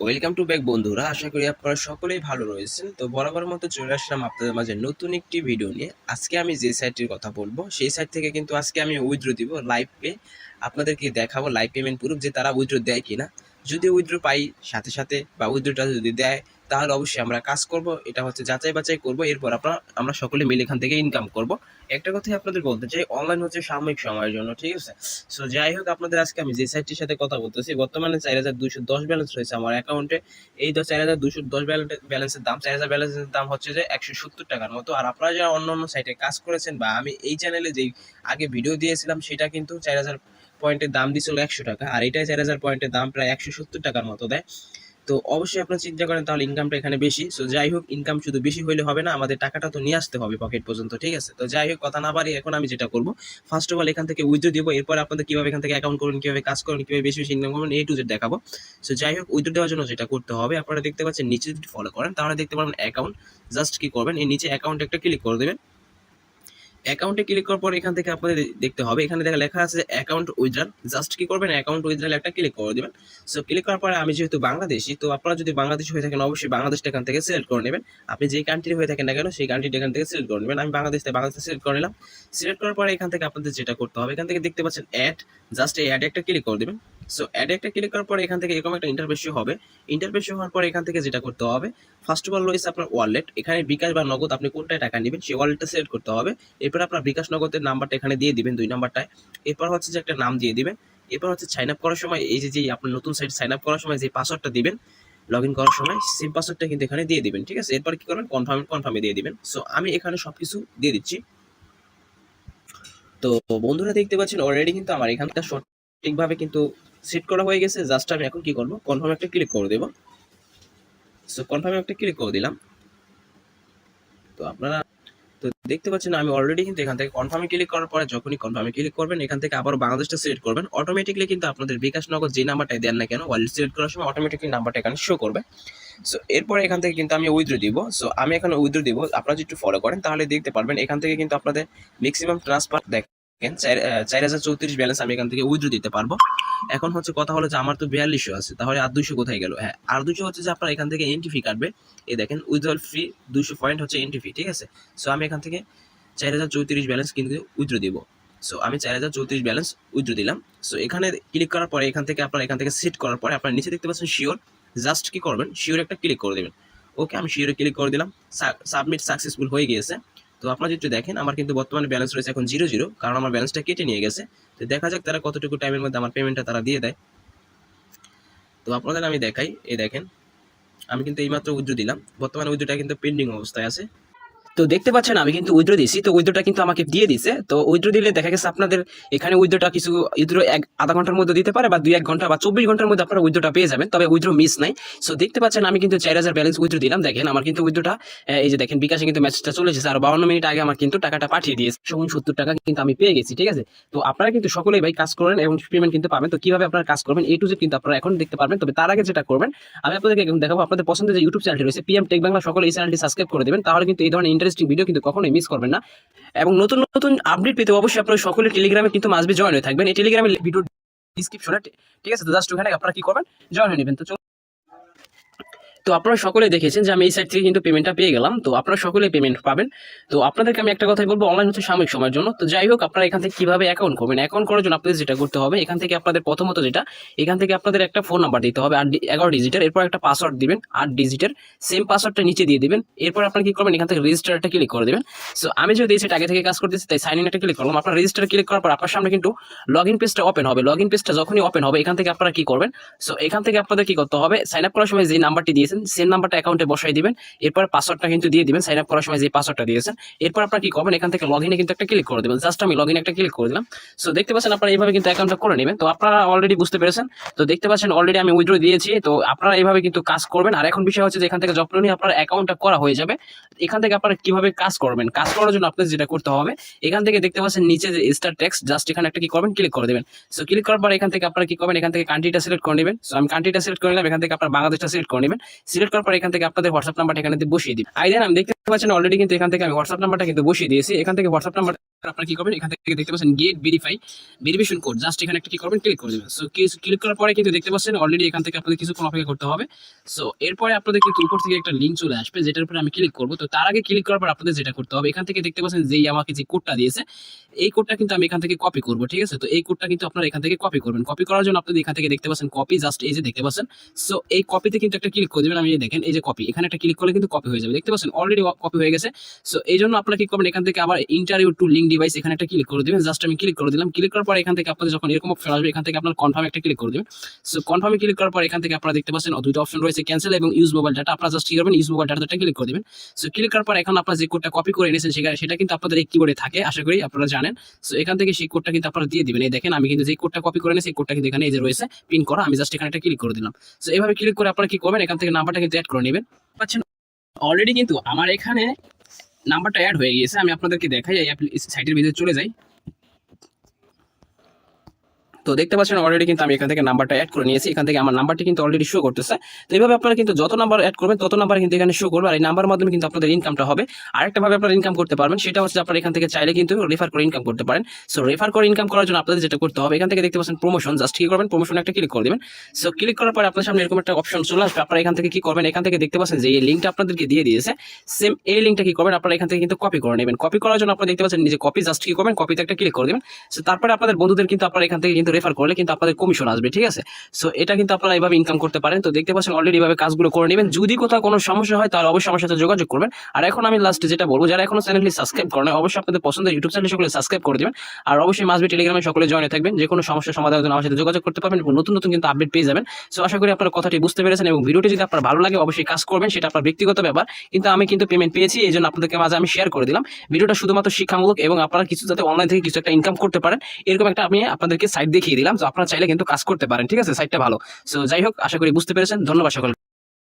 Welcome to back বন্ধুরা। আশা করি আপনারা সকলেই ভালো রয়েছেন। তো বরাবর মতো চলে আসলাম আপনাদের মাঝে নতুন একটি ভিডিও নিয়ে। আজকে আমি যে সাইটটির কথা বলব, সেই সাইট থেকে কিন্তু আজকে আমি উইথড্রো দিব লাইভ পে আপনাদেরকে দেখাবো লাইভ পেমেন্ট প্রুফ যে তারা উইথড্র দেয় কিনা। যদি উইথড্র পাই, সাথে সাথে বা উইথড্রোটা যদি দেয় তাহলে অবশ্যই আমরা কাজ করব, এটা হচ্ছে যাচাই বাছাই করব, এরপর আপনার, আমরা সকলে মিলে এখান থেকে ইনকাম করব। একটা কথাই আপনাদের বলতে চাই অনলাইন হচ্ছে সাময়িক সময়ের জন্য, ঠিক আছে? সো যাই হোক, আপনাদের আজকে আমি যে সাইটটির সাথে কথা বলতেছি, বর্তমানে চার হাজার দুইশো দশ ব্যালেন্স রয়েছে আমার অ্যাকাউন্টে এই তো চার হাজার দুশো দশ ব্যালেন্সের দাম, চার হাজার ব্যালেন্সের দাম হচ্ছে যে একশো সত্তর টাকার মতো। আর আপনারা যারা অন্য অন্য সাইটে কাজ করেছেন বা আমি এই চ্যানেলে যেই আগে ভিডিও দিয়েছিলাম, সেটা কিন্তু চার হাজার পয়েন্টের দাম দিয়েছিল একশো টাকা, আর এটাই চার হাজার পয়েন্টের দাম প্রায় একশো সত্তর টাকার মতো দেয়। তো অবশ্যই আপনারা চিন্তা করেন, তাহলে ইনকামটা এখানে বেশি। সো যাই হোক ইনকাম শুধু বেশি হলে হবে না, আমাদের টাকাটা তো নিয়ে আসতে হবে পকেট পর্যন্ত, ঠিক আছে? তো যাই হোক, কথা না পারি এখন আমি যেটা করব ফার্স্ট অফ অল এখান থেকে উইথড্র দিব, এরপর আপনাদের কীভাবে এখান থেকে অ্যাকাউন্ট করবেন, কীভাবে কাজ করবেন, কীভাবে বেশি বেশি ইনকাম করবেন এ টু জেড দেখাবো। সো যাই হোক উইথড্র দেওয়ার জন্য যেটা করতে হবে, আপনারা দেখতে পাচ্ছেন নিচে যদি ফলো করেন, তাহলে দেখতে পারবেন অ্যাকাউন্ট জাস্ট কি করবেন এই নিচে অ্যাকাউন্ট একটা ক্লিক করে দেবেন। অ্যাকাউন্টে ক্লিক করার পর এখান থেকে আপনাদের দেখতে হবে। এখানে দেখা লেখা আছে অ্যাকাউন্ট উইথড্রল জাস্ট কি করবেন? অ্যাকাউন্ট উইথড্রল একটা ক্লিক করে দিবেন। সো ক্লিক করার পরে আমি যেহেতু বাংলাদেশি, তো আপনারা যদি বাংলাদেশি হয়ে থাকেন, অবশ্যই বাংলাদেশটা এখান থেকে সিলেক্ট করে নেবেন। আপনি যেই কান্ট্রি হয়ে থাকেন না কেন, সেই কান্ট্রিটা এখান থেকে সিলেক্ট করে নেবেন। আমি বাংলাদেশ থেকে বাংলাদেশ সিলেক্ট করে নিলাম। সিলেক্ট করার পরে এখান থেকে আপনাদের যেটা করতে হবে, এখান থেকে দেখতে পাচ্ছেন অ্যাড জাস্ট এই অ্যাড একটা ক্লিক করে দেবেন। সো অ্যাড একটা ক্লিক করার পরে এখান থেকে এরকম একটা ইন্টারফেস হবে। ইন্টারফেস হওয়ার পরে এখান থেকে যেটা করতে হবে ফার্স্ট অফ অল রয়েছে আপনার ওয়ালেট এখানে বিকাশ বা নগদ আপনি কোনটায় টাকা নেবেন, সেই ওয়ালেটটা সিলেক্ট করতে হবে। এরপর আপনার বিকাশ নগদের নাম্বারটা এখানে দিয়ে দিবেন দুই নাম্বারটায় এরপর হচ্ছে যে একটা নাম দিয়ে দিবেন। এরপর হচ্ছে সাইন আপ করার সময় এই যে যে আপনার নতুন সাইট সাইন আপ করার সময় যে পাসওয়ার্ডটা দিবেন লগ ইন করার সময় সেম পাসওয়ার্ডটা কিন্তু এখানে দিয়ে দিবেন, ঠিক আছে? এরপর কি করবেন? কনফার্ম কনফার্মে দিয়ে দিবেন। সো আমি এখানে সবকিছু দিয়ে দিচ্ছি। তো বন্ধুরা দেখতে পাচ্ছেন অলরেডি কিন্তু আমার এখানটা সঠিকভাবে কিন্তু সেট করা হয়ে গেছে জাস্ট আমি এখন কি করব? কনফার্ম একটা ক্লিক করে দেব। সো কনফার্মে একটা ক্লিক করে দিলাম। তো আপনারা, তো দেখতে পাচ্ছেন আমি অলরেডি কিন্তু এখান থেকে কনফার্মে ক্লিক করার পরে যখনই কনফার্মে ক্লিক করবেন, এখান থেকে আবার বাংলাদেশটা সিলেক্ট করবেন। অটোমেটিকলি কিন্তু আপনাদের বিকাশ নগর যে নাম্বারটাই দেন না কেন ওয়ালেট সিলেক্ট করার সময় অটোমেটিকলি নাম্বারটা এখানে শো করবে। সো এরপরে এখান থেকে কিন্তু আমি উইথড্র দিব। সো আমি এখানে উইথড্র দিব। আপনারা যদি একটু ফলো করেন, তাহলে দেখতে পারবেন এখান থেকে কিন্তু আপনাদের ম্যাক্সিমাম ট্রান্সফার দেখেন চার হাজার চৌত্রিশ ব্যালেন্স আমি এখান থেকে উইথড্র দিতে পারব। এখন হচ্ছে কথা হলো যে, আমার তো বিয়াল্লিশশো আছে, তাহলে আর দুশো কোথায় গেল? হ্যাঁ আর দুশো হচ্ছে যে, আপনার এখান থেকে এন্ট্রি ফি কাটবে। এই দেখেন উইথড্রল ফ্রি দুশো পয়েন্ট হচ্ছে এন্ট্রি ফি ঠিক আছে? সো আমি এখান থেকে চার হাজার চৌত্রিশ ব্যালেন্স কিন্তু উইথড্র দিব। সো আমি চার হাজার চৌত্রিশ ব্যালেন্স উইথড্র দিলাম। সো এখানে ক্লিক করার পরে, এখান থেকে আপনার, এখান থেকে সেট করার পরে, আপনার নিচে দেখতে পাচ্ছেন শিওর জাস্ট কি করবেন? শিওর একটা ক্লিক করে দেবেন। ওকে আমি শিওরে ক্লিক করে দিলাম। সাবমিট সাকসেসফুল হয়ে গিয়েছে। তো আপনারা যদি দেখেন, আমার কিন্তু বর্তমানে ব্যালেন্স রয়েছে এখন জিরো জিরো কারণ আমার ব্যালেন্সটা কেটে নিয়ে গেছে। তো দেখা যাক তারা কতটুকু টাইমের মধ্যে আমার পেমেন্টটা তারা দিয়ে দেয়। তো আপনাদের আমি দেখাই, এই দেখেন, আমি কিন্তু এইমাত্র উইথড্র দিলাম। বর্তমানে উইথড্রটা কিন্তু পেন্ডিং অবস্থায় আছে। তো দেখতে পাচ্ছেন, আমি কিন্তু উইথড্র দিয়েছি। তো উইথড্রটা কিন্তু আমাকে দিয়ে দিছে তো উইথড্র দিলে দেখা গেছে আপনাদের এখানে উইথড্রটা কিছু উইথড্র এক আধা ঘণ্টার মধ্যে দিতে পারে বা দুই এক ঘণ্টা বা চব্বিশ ঘণ্টার মধ্যে আপনারা উইথড্রটা পেয়ে যাবেন। তবে উইথড্র মিস নাই। সো দেখতে পাচ্ছেন, আমি কিন্তু চার হাজার ব্যালেন্স উইথড্র দিলাম। দেখেন, আমার কিন্তু উইথড্রটা এই যে দেখেন, বিকাশে কিন্তু ম্যাচটা চলে এসেছে। আর বাউন্ন মিনিট আগে আমার কিন্তু টাকাটা পাঠিয়ে দিয়েছে। সমান সত্তর টাকা কিন্তু আমি পেয়ে গেছি, ঠিক আছে? তো আপনারা কিন্তু সকলেই ভাই কাজ করেন এবং পেমেন্ট কিন্তু পাবেন। তো কীভাবে আপনারা কাজ করবেন এই টু জেড কিন্তু আপনারা এখন দেখতে পারবেন। তবে তার আগে যেটা করবেন, আমি আপনাদেরকে দেখাবো। আপনাদের পছন্দের যে ইউটিউব চ্যানেলটি রয়েছে পিএম টেক বাংলা সকলে এই চ্যানেলটি সাবস্ক্রাইব করে দেবেন। তাহলে কিন্তু এই ধরনের ইন্টারেস্টিং ভিডিও কিন্তু কখনোই মিস করবেন না। এবং নতুন নতুন আপডেট পেতে অবশ্যই আপনারা সকলে টেলিগ্রামে কিন্তু মাসবে জয়েন হয়ে থাকবেন। এই টেলিগ্রামে ভিডিও ডিসক্রিপশনে ঠিক আছে? তো জাস্ট ওখানে আপনারা কি করবেন? জয়েন হয়ে নেবেন। তো। তো আপনারা সকলে দেখেছেন যে আমি এই সাইট থেকে কিন্তু পেমেন্টটা পেয়ে গেলাম। তো আপনারা সকলে পেমেন্ট পাবেন। তো আপনাদেরকে আমি একটা কথাই বলব অনলাইন হচ্ছে সাময়িক সময়ের জন্য। তো যাই হোক, আপনারা এখান থেকে কীভাবে অ্যাকাউন্ট করবেন? অ্যাকাউন্ট করার জন্য আপনাদের যেটা করতে হবে, এখান থেকে আপনাদের প্রথমত যেটা, এখান থেকে আপনাদের একটা ফোন নাম্বার দিতে হবে আট এগারো ডিজিটের এরপর একটা পাসওয়ার্ড দিবেন, আট ডিজিটের সেম পাসওয়ার্ডটা নিচে দিয়ে দিবেন। এরপর আপনারা কি করবেন? এখান থেকে রেজিস্টার একটা ক্লিক করে দেবেন। সো আমি যদি এই সেট আগে থেকে কাজ করতেছি, তাই সাইন ইন একটা ক্লিক করলাম। আপনার রেজিস্টার ক্লিক করার পর আপনার সামনে কিন্তু লগ ইন পেজটা ওপেন হবে। লগ ইন পেজটা যখনই ওপেন হবে, এখান থেকে আপনারা কি করবেন? সো এখান থেকে আপনাদের কি করতে হবে? সাইন আপ করার সময় যে নাম্বারটি দিয়েছেন সেম নাম্বারটা অ্যাকাউন্টে বসাই দিবেন, এরপর পাসওয়ার্ডটা কিন্তু দিয়ে দিবেন সাইন আপ করার সময় যে পাসওয়ার্ডটা দিয়েছেন, এরপর আপনারা কি করবেন, এখান থেকে লগ ইনে কিন্তু একটা ক্লিক করে দেবেন। জাস্ট আমি লগ ইন একটা ক্লিক করে দিলাম। সো দেখতে পাচ্ছেন আপনারা এইভাবে কিন্তু অ্যাকাউন্টটা করে নেবেন। তো আপনারা অলরেডি বুঝতে পেরেছেন। তো দেখতে পাচ্ছেন অলরেডি আমি উইথড্র দিয়েছি। তো আপনারা এইভাবে কিন্তু কাজ করবেন। আর এখন বিষয় হচ্ছে যে এখান থেকে যখনই আপনার অ্যাকাউন্টটা করা হয়ে যাবে। এখান থেকে আপনারা কীভাবে কাজ করবেন? কাজ করার জন্য আপনাদের যেটা করতে হবে, এখান থেকে দেখতে পাচ্ছেন নিচে যে স্টার টেক্সট জাস্ট এখানে একটা কি করবেন ক্লিক করে দেবেন। সো ক্লিক করার পর এখান থেকে আপনারা কি করবেন? এখান থেকে কান্ট্রিটা সিলেক্ট করে নেবেন। সো আমি কান্ট্রিটা সিলেক্ট করে নিলাম। এখান থেকে আপনার বাংলাদেশটা সিলেক্ট করে নেবেন। সিলেক্ট করার পর এখান থেকে আপনাদের হোয়াটসঅ্যাপ নাম্বারটা এখানে বসিয়ে দিই আই দেন আমি দেখতে পাচ্ছেন অলরেডি কিন্তু এখান থেকে আমি হোয়াটসঅ্যাপ নাম্বারটা কিন্তু বসিয়ে দিয়েছি। এখান থেকে হোয়াটসঅ্যাপ নাম্বার আপনারা কি করবেন? এখান থেকে দেখতে পাচ্ছেন get verify verification code just এখানে একটা কি করবেন? ক্লিক করে দেবেন। সো ক্লিক করার পরে কিন্তু দেখতে পাচ্ছেন অলরেডি এখান থেকে আপনাদের কিছুক্ষণ অপেক্ষা করতে হবে। সো এরপরে আপনাদের কিন্তু উপর থেকে একটা লিঙ্ক চলে আসবে, যেটার উপরে আমি ক্লিক করব। তো তার আগে ক্লিক করার পর আপনাদের যেটা করতে হবে, এখান থেকে দেখতে পাচ্ছেন যেই আমাকে যে কোডটা দিয়েছে, এই কোডটা কিন্তু আমি এখান থেকে কপি করব, ঠিক আছে? তো এই কোডটা কিন্তু আপনারা এখান থেকে কপি করবেন। কপি করার জন্য আপনাদের এখান থেকে দেখতে পাচ্ছেন কপি জাস্ট এই যে দেখতে পাচ্ছেন। সো এই কপিতে কিন্তু একটা ক্লিক করে দেবেন। আমি দেখেন, এই যে কপি এখানে একটা ক্লিক করলে কিন্তু কপি হয়ে যাবে। দেখতে পাচ্ছেন অলরেডি কপি হয়ে গেছে। সো এই জন্য আপনারা কি করবেন? এখান থেকে আবার ইন্টারভিউ টু লিঙ্ক ডিভাইস এখানে একটা ক্লিক করে দেবেন। জাস্ট আমি ক্লিক করে দিলাম। ক্লিক করার পর এখান থেকে আপনাদের যখন এরকম অপশন আসবে, এখান থেকে আপনার কনফার্ম একটা ক্লিক করে দেবেন। সো কনফার্মে ক্লিক করার পর এখান থেকে আপনারা দেখতে পাচ্ছেন দুটো অপশন রয়েছে ক্যান্সেল এবং ইউজ মোবাইল ডাটা আপনারা জাস্ট কি করবেন ইউজ মোবাইল ডাটাটা ক্লিক করে দেবেন। সো ক্লিক করার পর এখন আপনারা যে কোডটা কপি করে এনেছেন, সেখানে সেটা কিন্তু আপনাদের এই কিবোর্ডে থাকে, আশা করি আপনারা জানেন। সো এখান থেকে সেই কোডটা কিন্তু আপনারা দিয়ে দিবেন। এই দেখেন, আমি কিন্তু যে কোডটা কপি করে এনেছি কোডটা কিন্তু এখানে এই যে রয়েছে পিন করা, আমি জাস্ট এখানে একটা ক্লিক করে দিলাম। সো এইভাবে ক্লিক করে আপনারা কি করবেন, এখান থেকে নাম্বারটা কিন্তু অ্যাড করে নেবেন। পাচ্ছেন? অলরেডি কিন্তু আমার এখানে নাম্বারটা অ্যাড হয়ে গিয়েছে আমি আপনাদেরকে দেখাই এই সাইটের ভিতরে চলে যাই। তো দেখতে পাচ্ছেন অলরেডি কিন্তু আমি এখান থেকে নাম্বারটা অ্যাড করে নিয়েছি। এখান থেকে আমার নাম্বারটি কিন্তু অলরেডি শো করতেছে। তো এইভাবে আপনারা কিন্তু যত নাম্বার অ্যাড করবেন, তত নাম্বার কিন্তু এখানে শো করবে। আর এই নাম্বার মাধ্যমে কিন্তু আপনাদের ইনকামটা হবে। আরেকটা ভাবে আপনারা ইনকাম করতে পারবেন, সেটা হচ্ছে আপনারা এখান থেকে চাইলে কিন্তু রেফার করে ইনকাম করতে পারেন। সো রেফার করে ইনকাম করার জন্য আপনাদের যেটা করতে হবে, এখান থেকে দেখতে পাচ্ছেন প্রমোশন জাস্ট কি করবেন প্রমোশন একটা ক্লিক করে দেবেন। সো ক্লিক করার পরে আপনার সামনে এরকম একটা অপশন চলে আসবে। আপনারা এখান থেকে কি করবেন, এখান থেকে দেখতে পাচ্ছেন যে এই লিঙ্কটা আপনাদেরকে দিয়ে দিয়েছে। সেম এই লিঙ্কটা কি করবেন, আপনারা এখান থেকে কিন্তু কপি করে নেবেন। কপি করার জন্য আপনারা দেখতে পাচ্ছেন নিজে কপি জাস্ট কি করবেন কপিতে একটা ক্লিক করে দেবেন। সো তারপরে আপনাদের বন্ধুদের কিন্তু আপনারা এখান থেকে কিন্তু রেফার করলে কিন্তু আপনাদের কমিশন আসবে, ঠিক আছে? সো এটা কিন্তু আপনারা এইভাবে ইনকাম করতে পারেন। তো দেখতে পাচ্ছেন অলরেডি এইভাবে কাজগুলো করে নেবেন। যদি কোথাও কোনো সমস্যা হয়, তাহলে অবশ্যই আমার সাথে যোগাযোগ করবেন। আর এখন আমি লাস্টে যেটা বলব, যারা এখনও চ্যানেলটি সাবস্ক্রাইব করেন অবশ্যই আপনাদের পছন্দের ইউটিউব চ্যানেল সকলে সাবস্ক্রাইব করে দেবেন। আর অবশ্যই মাসবি টেলিগ্রামে সকলে জয়েন থাকবেন। যে কোনো সমস্যার সমাধানের জন্য আমার সাথে যোগাযোগ করতে পারবেন এবং নতুন নতুন কিন্তু আপডেট পেয়ে যাবেন। সো আশা করি আপনারা কথাটি বুঝতে পেরেছেন এবং ভিডিওটি যদি আপনার ভালো লাগে, অবশ্যই কাজ করবেন। সেটা আপনার ব্যক্তিগত ব্যাপার। কিন্তু আমি কিন্তু পেমেন্ট পেয়েছি, এই জন্য আপনাদেরকে মাঝে আমি শেয়ার করে দিলাম। ভিডিওটা শুধুমাত্র শিক্ষামূলক এবং আপনারা কিছু যাতে অনলাইন থেকে কিছু একটা ইনকাম করতে পারেন, এরকম একটা আমি আপনাদেরকে সাইট দেখিয়ে দিলাম। তো আপনারা চাইলে কিন্তু কাজ করতে পারেন। ঠিক আছে? সাইটটা ভালো। সো যাই হোক, আশা করি বুঝতে পেরেছেন। ধন্যবাদ সকল